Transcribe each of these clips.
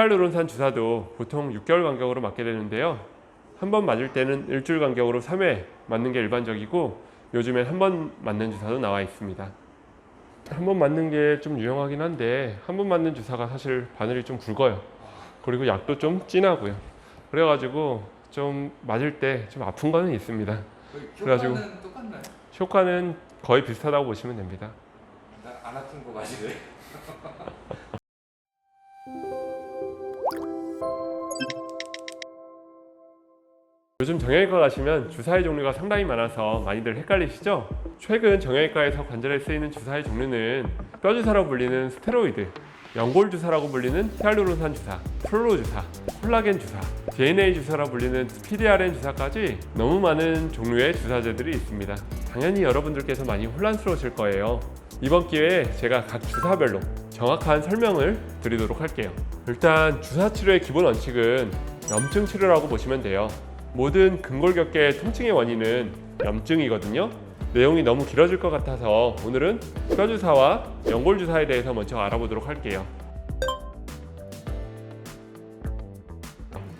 히알루론산 주사도 보통 6개월 간격으로 맞게 되는데요. 한 번 맞을 때는 일주일 간격으로 3회 맞는 게 일반적이고 요즘엔 한 번 맞는 주사도 나와 있습니다. 한 번 맞는 게 좀 유용하긴 한데 한 번 맞는 주사가 사실 바늘이 좀 굵어요. 그리고 약도 좀 진하고요. 그래가지고 좀 맞을 때 좀 아픈 거는 있습니다. 그래가지고- 효과는 똑같나요? 효과는 거의 비슷하다고 보시면 됩니다. 나안 아픈 거 맞으래. 요즘 정형외과 가시면 주사의 종류가 상당히 많아서 많이들 헷갈리시죠? 최근 정형외과에서 관절에 쓰이는 주사의 종류는 뼈주사로 불리는 스테로이드, 연골 주사라고 불리는 히알루론산 주사, 플로 주사, 콜라겐 주사, DNA 주사라 불리는 PDRN 주사까지 너무 많은 종류의 주사제들이 있습니다. 당연히 여러분들께서 많이 혼란스러우실 거예요. 이번 기회에 제가 각 주사별로 정확한 설명을 드리도록 할게요. 일단 주사 치료의 기본 원칙은 염증 치료라고 보시면 돼요. 모든 근골격계 통증의 원인은 염증이거든요. 내용이 너무 길어질 것 같아서 오늘은 뼈주사와 연골주사에 대해서 먼저 알아보도록 할게요.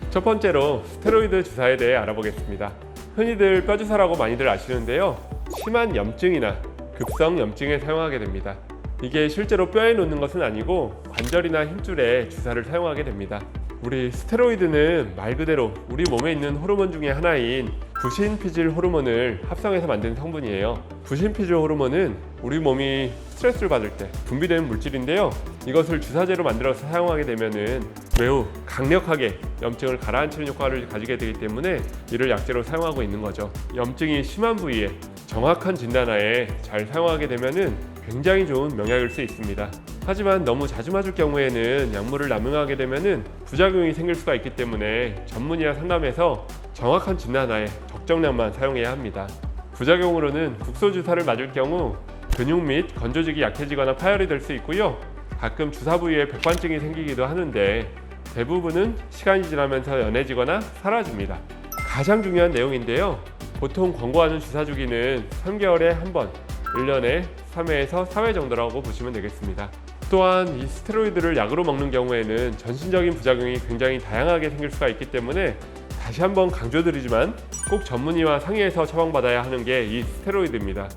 첫 번째로 스테로이드 주사에 대해 알아보겠습니다. 흔히들 뼈주사라고 많이들 아시는데요. 심한 염증이나 급성 염증에 사용하게 됩니다. 이게 실제로 뼈에 놓는 것은 아니고 관절이나 힘줄에 주사를 사용하게 됩니다. 우리 스테로이드는 말 그대로 우리 몸에 있는 호르몬 중에 하나인 부신피질 호르몬을 합성해서 만든 성분이에요. 부신피질 호르몬은 우리 몸이 스트레스를 받을 때 분비되는 물질인데요. 이것을 주사제로 만들어서 사용하게 되면은 매우 강력하게 염증을 가라앉히는 효과를 가지게 되기 때문에 이를 약제로 사용하고 있는 거죠. 염증이 심한 부위에 정확한 진단하에 잘 사용하게 되면은 굉장히 좋은 명약일 수 있습니다. 하지만 너무 자주 맞을 경우에는 약물을 남용하게 되면은 부작용이 생길 수가 있기 때문에 전문의와 상담해서 정확한 진단하에 적정량만 사용해야 합니다. 부작용으로는 국소 주사를 맞을 경우 근육 및 건조직이 약해지거나 파열이 될 수 있고요. 가끔 주사 부위에 백반증이 생기기도 하는데 대부분은 시간이 지나면서 연해지거나 사라집니다. 가장 중요한 내용인데요. 보통 권고하는 주사 주기는 3개월에 한 번, 1년에 3회에서 4회 정도라고 보시면 되겠습니다. 또한 이 스테로이드를 약으로 먹는 경우에는 전신적인 부작용이 굉장히 다양하게 생길 수가 있기 때문에 다시 한번 강조드리지만 꼭 전문의와 상의해서 처방받아야 하는 게 이 스테로이드입니다.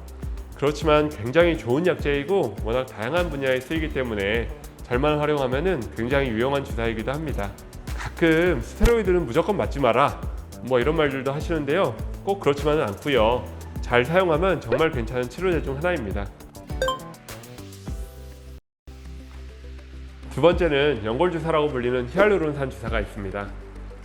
그렇지만 굉장히 좋은 약제이고 워낙 다양한 분야에 쓰이기 때문에 잘만 활용하면 굉장히 유용한 주사이기도 합니다. 가끔 스테로이드는 무조건 맞지 마라 뭐 이런 말들도 하시는데요. 꼭 그렇지만은 않고요. 잘 사용하면 정말 괜찮은 치료제 중 하나입니다. 두 번째는 연골주사라고 불리는 히알루론산 주사가 있습니다.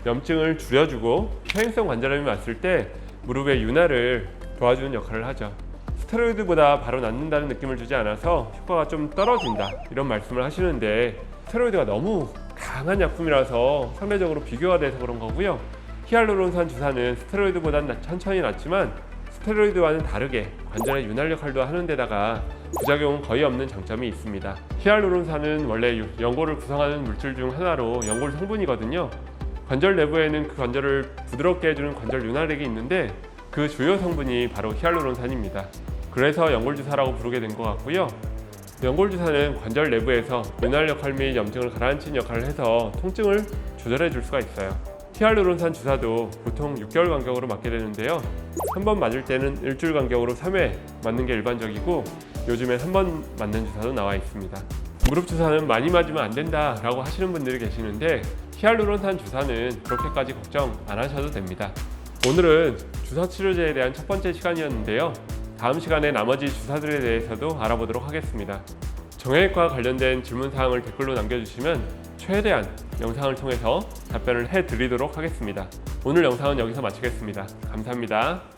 염증을 줄여주고 퇴행성 관절염이 왔을 때 무릎의 윤활을 도와주는 역할을 하죠. 스테로이드보다 바로 낫는다는 느낌을 주지 않아서 효과가 좀 떨어진다 이런 말씀을 하시는데 스테로이드가 너무 강한 약품이라서 상대적으로 비교가 돼서 그런 거고요. 히알루론산 주사는 스테로이드보다는 나- 천천히 낫지만 스테로이드와는 다르게 관절의 윤활 역할도 하는 데다가 부작용은 거의 없는 장점이 있습니다. 히알루론산은 원래 유- 연골을 구성하는 물질 중 하나로 연골 성분이거든요. 관절 내부에는 그 관절을 부드럽게 해주는 관절 윤활액이 있는데 그 주요 성분이 바로 히알루론산입니다. 그래서 연골주사라고 부르게 된 것 같고요. 연골주사는 관절 내부에서 윤활 역할 및 염증을 가라앉히는 역할을 해서 통증을 조절해 줄 수가 있어요. 히알루론산 주사도 보통 6개월 간격으로 맞게 되는데요. 한 번 맞을 때는 일주일 간격으로 3회 맞는 게 일반적이고 요즘엔 한번 맞는 주사도 나와 있습니다. 무릎 주사는 많이 맞으면 안 된다 라고 하시는 분들이 계시는데 히알루론산 주사는 그렇게까지 걱정 안 하셔도 됩니다. 오늘은 주사 치료제에 대한 첫 번째 시간이었는데요. 다음 시간에 나머지 주사들에 대해서도 알아보도록 하겠습니다. 정형외과 관련된 질문 사항을 댓글로 남겨주시면 최대한 영상을 통해서 답변을 해드리도록 하겠습니다. 오늘 영상은 여기서 마치겠습니다. 감사합니다.